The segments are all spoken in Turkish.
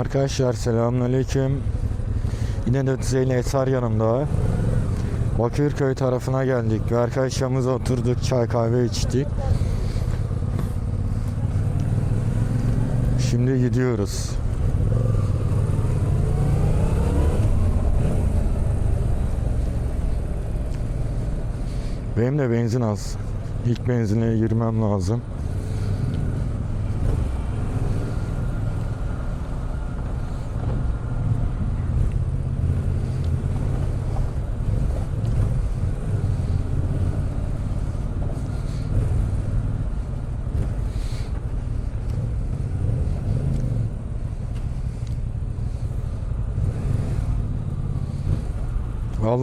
Arkadaşlar selamünaleyküm. Yine de Düzeyli Eser yanımda. Bakırköy tarafına geldik ve arkadaşlarımızla oturduk çay kahve içtik. Şimdi gidiyoruz. Benim de benzin az. İlk benzinliğe girmem lazım.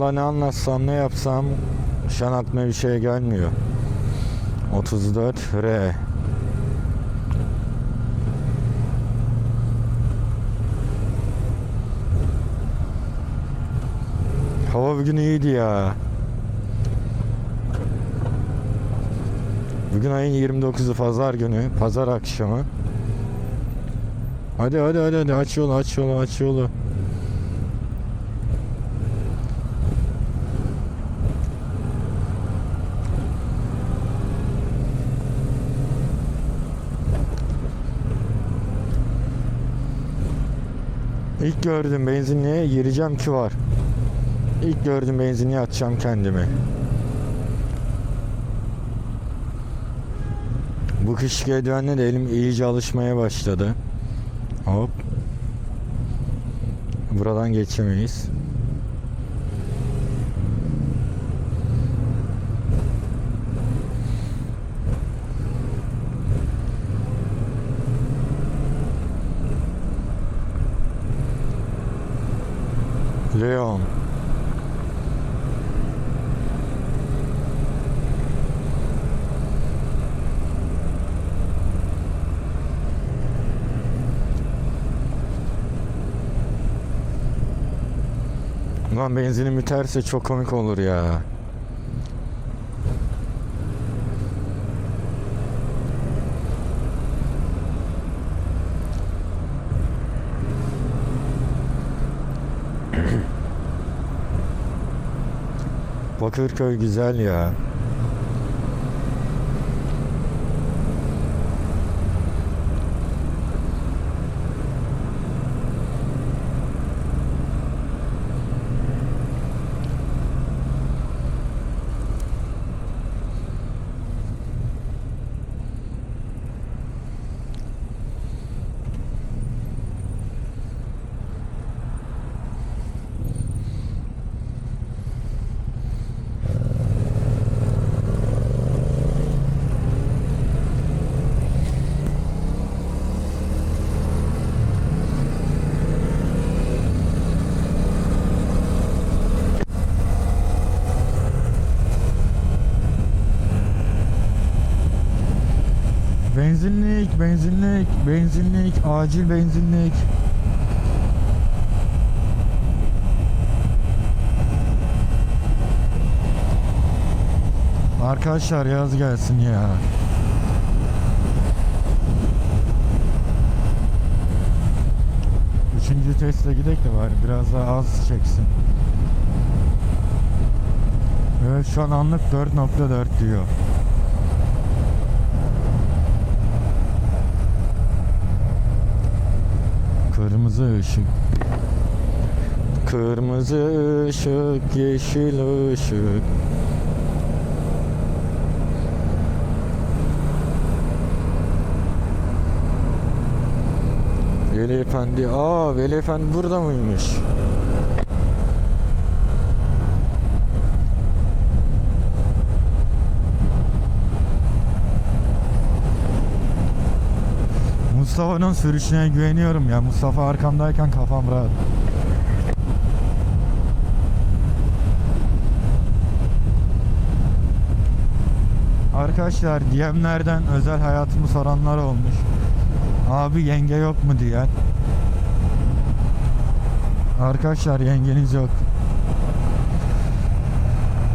Vallahi ne anlatsam ne yapsam şu an aklıma bir şey gelmiyor. 34 R. Hava bugün iyiydi ya. Bugün ayın 29'u pazar günü, pazar akşamı. Hadi hadi hadi hadi aç yolu aç yolu aç yolu. İlk gördüm benzinliğe gireceğim ki var. İlk gördüm benzinliğe atacağım kendimi. Bu kış eldivenle de elim iyice alışmaya başladı. Hop. Buradan geçemeyiz. Leon. Ulan benzinim biterse çok komik olur ya. Bakırköy güzel ya. Benzinlik, benzinlik, benzinlik, acil benzinlik. Arkadaşlar yaz gelsin ya. Üçüncü testle gidek de bari biraz daha az çeksin. Evet şu an anlık 4.4 diyor. Kırmızı ışık. Kırmızı ışık, yeşil ışık. Veli Efendi, aa Veli Efendi burada mıymış? Mustafa'nın sürüşüne güveniyorum ya. Mustafa arkamdayken kafam rahat. Arkadaşlar DM'lerden özel hayatımı soranlar olmuş. Abi yenge yok mu diyen. Arkadaşlar yengeniz yok.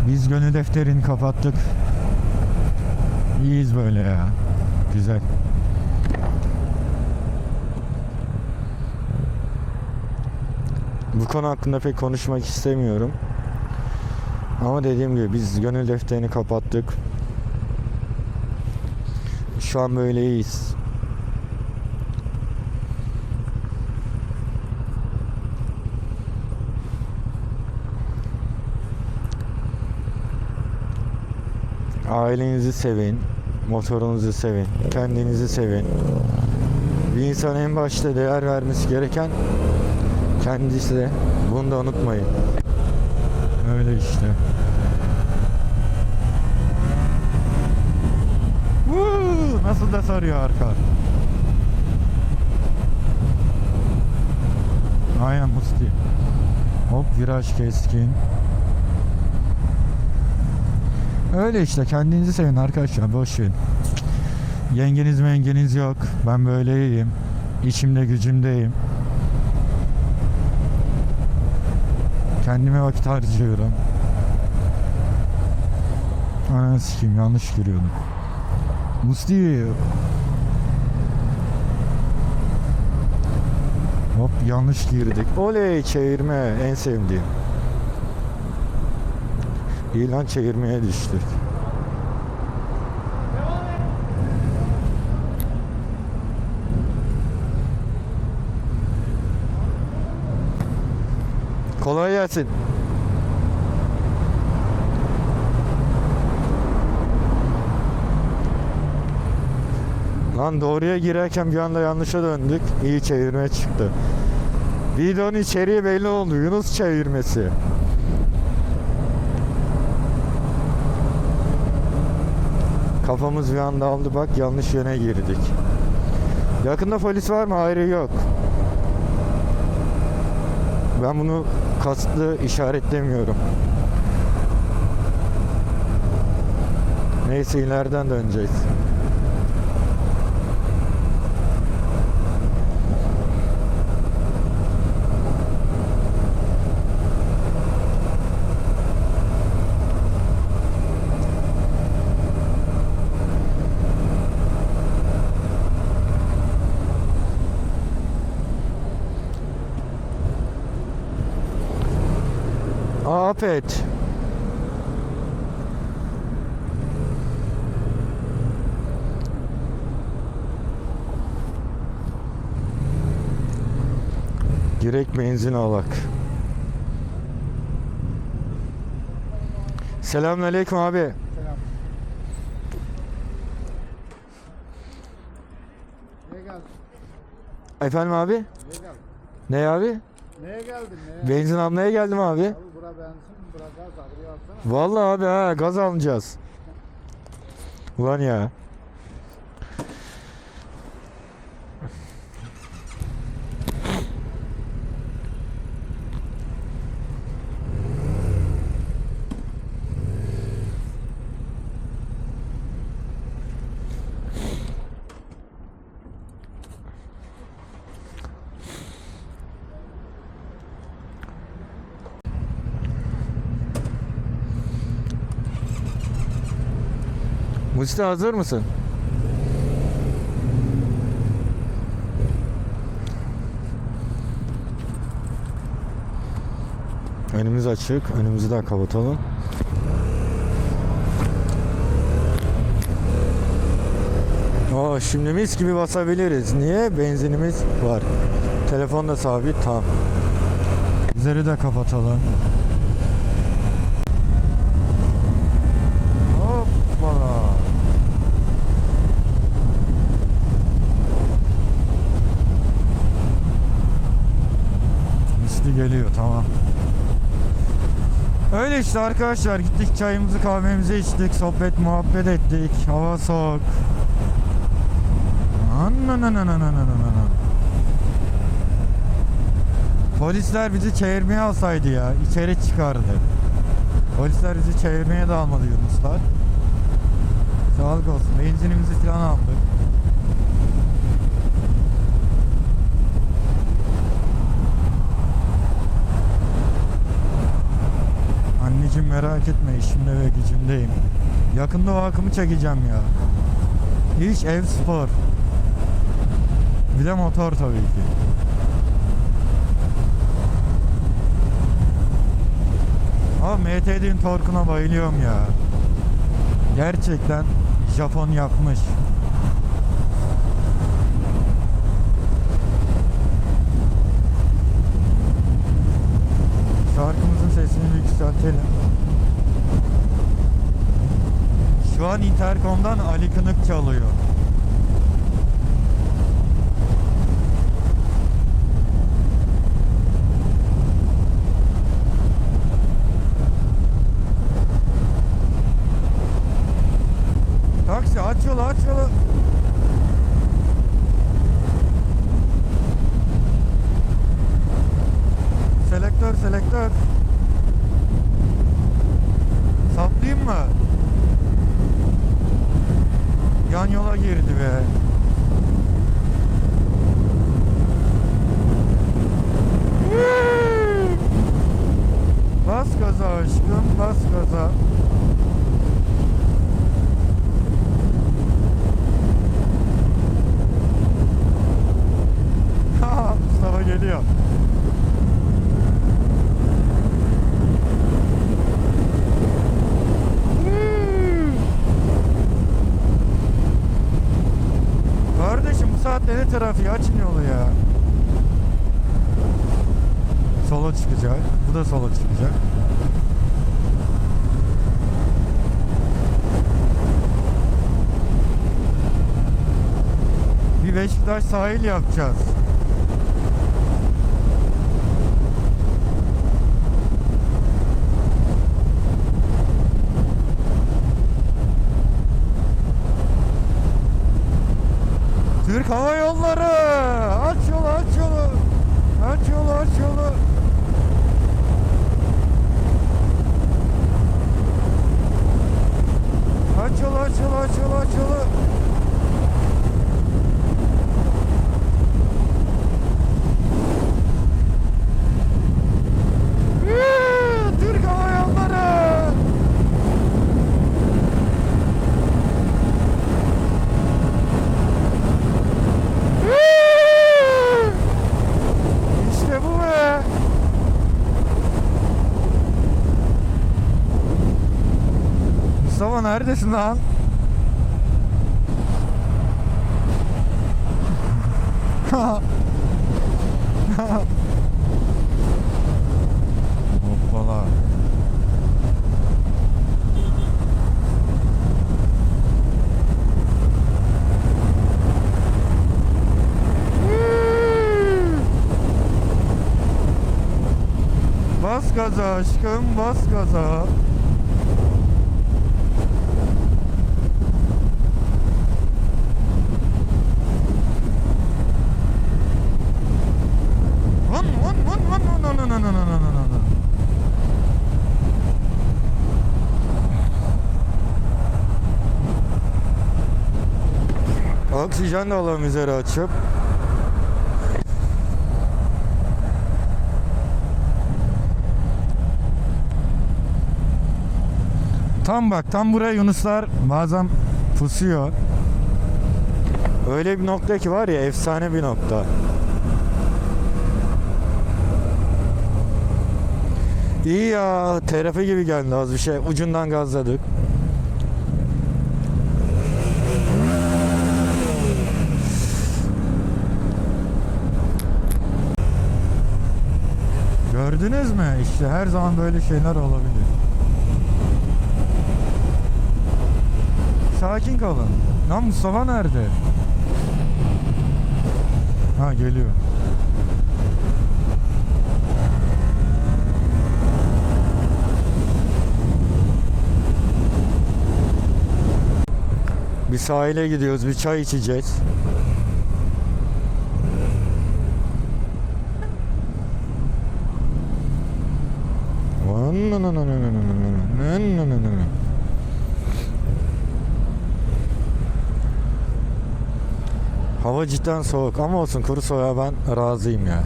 Biz gönül defterini kapattık. İyiyiz böyle ya. Güzel. Bu konu hakkında pek konuşmak istemiyorum. Ama dediğim gibi biz gönül defterini kapattık. Şu an böyle iyiyiz. Ailenizi sevin, motorunuzu sevin, kendinizi sevin. Bir insan en başta değer vermesi gereken kendisi. Bunu da unutmayın. Öyle işte. Nasıl da sarıyor arka. Aynen Musti. Hop viraj keskin. Öyle işte kendinizi sevin arkadaşlar boş verin. Yengeniz mengeniz yok. Ben böyle iyiyim. İçimde gücümdeyim. Kendime vakit harcıyorum. Ananı sikeyim yanlış giriyordum. Musti. Hop yanlış girdik. Oley çevirme en sevdiğim. İyi lan çevirmeye düştük. Gelsin. Lan doğruya girerken bir anda yanlışa döndük. İyi çevirme çıktı. Videonun içeriği belli oldu. Yunus çevirmesi. Kafamız bir anda aldı bak yanlış yöne girdik. Yakında polis var mı? Hayır yok. Ben bunu kasıtlı işaretlemiyorum. Neyse ileriden döneceğiz. Afet. Direkt benzin alak. Selamünaleyküm abi. Selam. Neye geldin? Efendim abi? Neye geldin? Ne abi? Neye geldin? Neye? Benzin almaya geldim abi. Abi bura benzin, Vallahi abi ha gaz alacağız. Ulan ya. Musti hazır mısın? Önümüz açık. Önümüzü de kapatalım. Aa, şimdi mis gibi basabiliriz. Niye? Benzinimiz var. Telefon da sabit. Tamam. Üzeri de kapatalım. sesli geliyor tamam. Öyle işte arkadaşlar gittik çayımızı kahvemizi içtik sohbet muhabbet ettik hava soğuk. Polisler bizi çevirmeye alsaydı ya içeri çıkardı. Polisler bizi çevirmeye de almadı Yunuslar. Sağlık olsun benzinimizi falan aldık. anneciğim merak etme işimde ve gücümdeyim. Yakında o akımı çekeceğim ya. İş ev spor. Bir de motor tabii ki. Ama MT'nin torkuna bayılıyorum ya. Gerçekten Japon yapmış. Şarkımızın sesini yükseltelim. Şu an interkomdan Ali Kınık çalıyor. Taksi aç yolu aç yolu. Selektör selektör. Saplayayım mı? Yan yola girdi be. Bas gaza aşkım, bas gaza. Ha, Mustafa geliyor. Kardeşim bu saatte ne trafiği açın yolu ya. Sola çıkacak. Bu da sola çıkacak. Bir Beşiktaş sahil yapacağız. hava yolları. Aç yolu aç yolu. Aç yolu aç yolu. Aç yolu aç yolu aç yolu aç yolu. Neredesin lan? Hoppala. Bas gaza aşkım, bas gaza. Oksijen de alalım üzeri açıp. Tam bak tam buraya Yunuslar bazen pusuyor. Öyle bir nokta ki var ya efsane bir nokta. İyi ya terapi gibi geldi az bir şey. Ucundan gazladık. Gördünüz mü? İşte her zaman böyle şeyler olabilir. Sakin kalın. Lan Mustafa nerede? Ha geliyor. Bir sahile gidiyoruz, bir çay içeceğiz. Hava cidden soğuk ama olsun kuru soğuğa ben razıyım ya.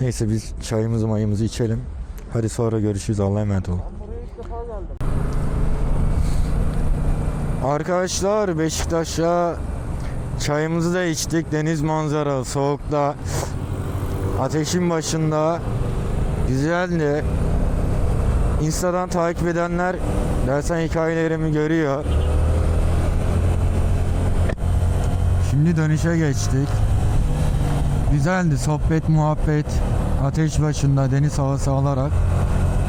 Neyse biz çayımızı mayımızı içelim. Hadi sonra görüşürüz. Allah'a emanet olun. Arkadaşlar Beşiktaş'a Çayımızı da içtik. Deniz manzaralı, soğukta. Ateşin başında. Güzeldi. Insta'dan takip edenler dersen hikayelerimi görüyor. Şimdi dönüşe geçtik. Güzeldi sohbet muhabbet. Ateş başında deniz havası alarak.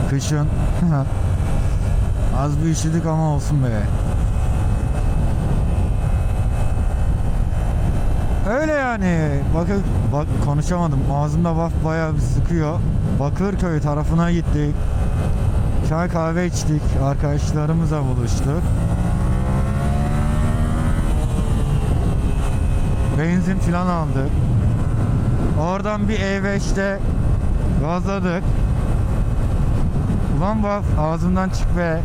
Kışın. Az bir üşüdük ama olsun be. Öyle yani. Bakın bak konuşamadım. Ağzımda vaf bayağı bir sıkıyor. Bakırköy tarafına gittik. Çay kahve içtik. Arkadaşlarımızla buluştuk. Benzin filan aldık. Oradan bir E5'te gazladık. Ulan vaf ağzımdan çık be.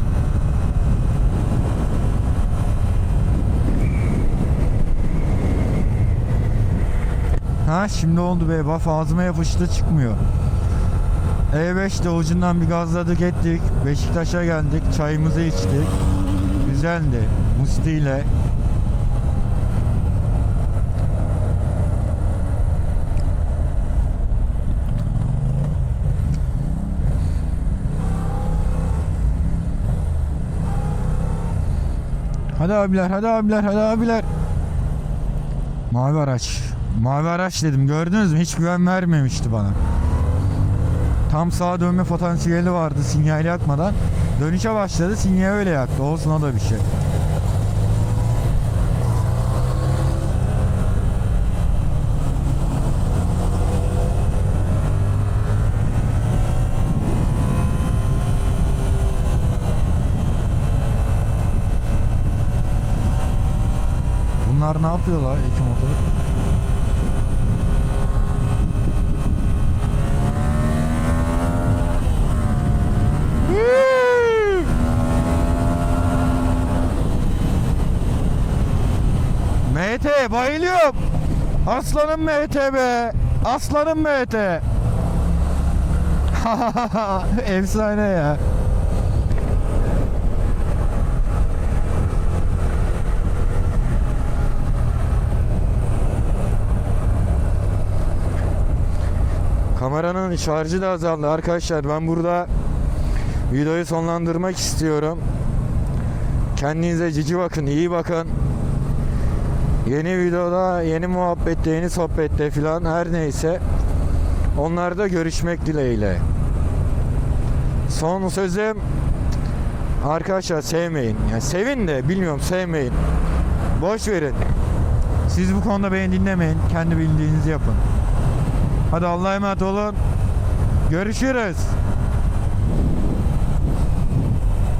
Ha şimdi oldu be baf ağzıma yapıştı çıkmıyor. E5'te ucundan bir gazladık ettik. Beşiktaş'a geldik. Çayımızı içtik. Güzeldi. Musti ile. Hadi abiler, hadi abiler, hadi abiler. Mavi araç. Mavi araç dedim. Gördünüz mü? Hiç güven vermemişti bana. Tam sağa dönme potansiyeli vardı sinyal yakmadan. Dönüşe başladı. Sinyal öyle yaktı. Olsun o da bir şey. Bunlar ne yapıyorlar MT bayılıyorum. Aslanım MT be. Aslanım MT. Efsane ya. Kameranın şarjı da azaldı arkadaşlar. Ben burada videoyu sonlandırmak istiyorum. Kendinize cici bakın, iyi bakın. Yeni videoda, yeni muhabbette, yeni sohbette filan her neyse onlarda görüşmek dileğiyle. Son sözüm arkadaşlar sevmeyin. Yani sevin de bilmiyorum sevmeyin. Boş verin. Siz bu konuda beni dinlemeyin. Kendi bildiğinizi yapın. Hadi Allah'a emanet olun. Görüşürüz.